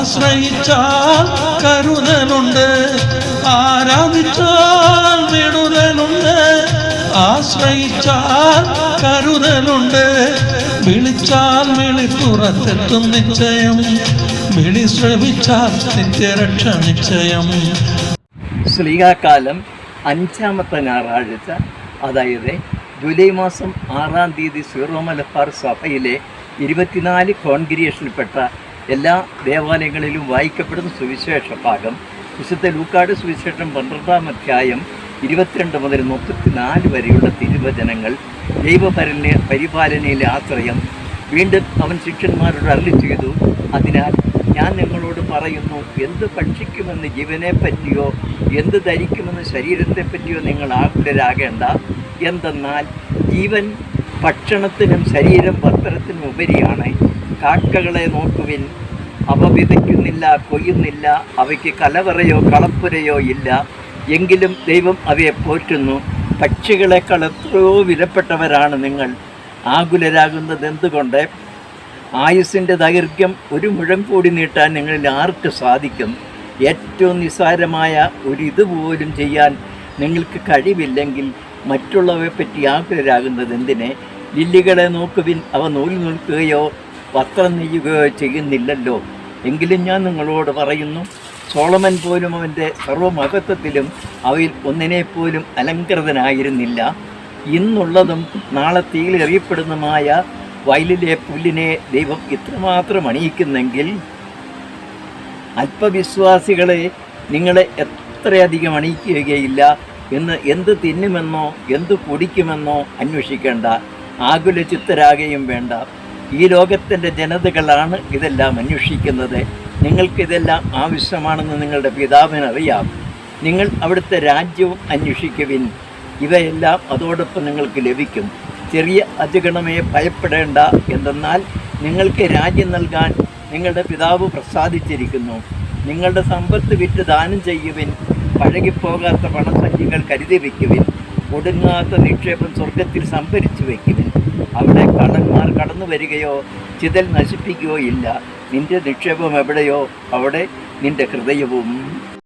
ആശ്രയിച്ചാൽ കരുതലുണ്ട് ആരാധിച്ചാൽ വിടുതലുണ്ട്. ആശ്രയിച്ചാൽ കരുതലുണ്ട് വിളിച്ചാൽ വിളി പുറത്തെത്തും നിശ്ചയം വിളി ശ്രമിച്ചാൽ നിത്യരക്ഷ നിശ്ചയം. ശ്രീകാകാലം അഞ്ചാമത്തെ ഞായറാഴ്ച അതായത് ജൂലൈ മാസം ആറാം തീയതി സീറോ മലബാർ സഭയിലെ ഇരുപത്തിനാല് കോൺഗ്രിയേഷനിൽപ്പെട്ട എല്ലാ ദേവാലയങ്ങളിലും വായിക്കപ്പെടുന്ന സുവിശേഷ ഭാഗം. വിശുദ്ധ ലൂക്കാട് സുവിശേഷം പന്ത്രണ്ടാം അധ്യായം ഇരുപത്തിരണ്ട് മുതൽ മുപ്പത്തിനാല് വരെയുള്ള തിരുവചനങ്ങൾ. ദൈവപരന് പരിപാലനയിലെ ആശ്രയം. വീണ്ടും അവൻ ശിഷ്യന്മാരോട് അരളി ചെയ്തു അതിനാൽ ഞാൻ നിങ്ങളോട് പറയുന്നു എന്ത് ഭക്ഷിക്കുമെന്ന് ജീവനെ പറ്റിയോ എന്ത് ധരിക്കുമെന്ന് ശരീരത്തെ പറ്റിയോ നിങ്ങൾ ആകുലരാകേണ്ട. എന്തെന്നാൽ ജീവൻ ഭക്ഷണത്തിനും ശരീരം വസ്ത്രത്തിനും ഉപരിയാണ്. കാക്കകളെ നോക്കുവിൻ. അവ വിതയ്ക്കുന്നില്ല കൊയ്യുന്നില്ല അവയ്ക്ക് കലവറയോ കളപ്പുരയോ ഇല്ല. എങ്കിലും ദൈവം അവയെ പോറ്റുന്നു. പക്ഷികളെക്കാൾ എത്രയോ വിലപ്പെട്ടവരാണ് നിങ്ങൾ. ആകുലരാകുന്നത് എന്തുകൊണ്ട്? ആയുസ്സിന്റെ ദൈർഘ്യം ഒരു മുഴം കൂടി നീട്ടാൻ നിങ്ങളിൽ ആർക്ക് സാധിക്കും? ഏറ്റവും നിസ്സാരമായ ഒരു ഇതുപോലും ചെയ്യാൻ നിങ്ങൾക്ക് കഴിവില്ലെങ്കിൽ മറ്റുള്ളവയെപ്പറ്റി ആകുലരാകുന്നത് എന്തിനെ? ലില്ലികളെ നോക്കുവിൻ അവ നൂൽ നിൽക്കുകയോ വസ്ത്രം നെയ്യുകയോ ചെയ്യുന്നില്ലല്ലോ. എങ്കിലും ഞാൻ നിങ്ങളോട് പറയുന്നു സോളമൻ പോലും അവന്റെ സർവമഹത്വത്തിലും അവയിൽ ഒന്നിനെപ്പോലും അലങ്കൃതനായിരുന്നില്ല ഇന്നുള്ളതും നാളെ തീയിലെറിയപ്പെടുന്നതുമായ വയലിലെ പുല്ലിനെ ദൈവം ഇത്രമാത്രം അണിയിക്കുന്നെങ്കിൽ അല്പവിശ്വാസികളെ നിങ്ങളെ എത്രയധികം അണിയിക്കുകയില്ല എന്ന് എന്ത് തിന്നുമെന്നോ എന്ത് കുടിക്കുമെന്നോ അന്വേഷിക്കേണ്ട. ആകുലചിത്തരാകുകയും വേണ്ട. ഈ ലോകത്തിന്റെ ജനതകളാണ് ഇതെല്ലാം അന്വേഷിക്കുന്നത്. നിങ്ങൾക്കിതെല്ലാം ആവശ്യമാണെന്ന് നിങ്ങളുടെ പിതാവിനറിയാം നിങ്ങൾ അവിടുത്തെ രാജ്യവും അന്വേഷിക്കുവിൻ. ഇവയെല്ലാം അതോടൊപ്പം നിങ്ങൾക്ക് ലഭിക്കും. ചെറിയ അതിഗണമേ ഭയപ്പെടേണ്ട. എന്തെന്നാൽ നിങ്ങൾക്ക് രാജ്യം നൽകാൻ നിങ്ങളുടെ പിതാവ് പ്രസാദിച്ചിരിക്കുന്നു. നിങ്ങളുടെ സമ്പത്ത് വിറ്റ് ദാനം ചെയ്യുവിൻ. പഴകിപ്പോകാത്ത പണസഞ്ചികൾ കരുതി വയ്ക്കുവിൻ. ഒടുങ്ങാത്ത നിക്ഷേപം സ്വർഗത്തിൽ സംഭരിച്ചു വയ്ക്കുന്നു അവിടെ കടന്മാർ കടന്നു വരികയോ ചിതൽ നശിപ്പിക്കുകയോ ഇല്ല. നിന്റെ നിക്ഷേപം എവിടെയോ അവിടെ നിന്റെ ഹൃദയവും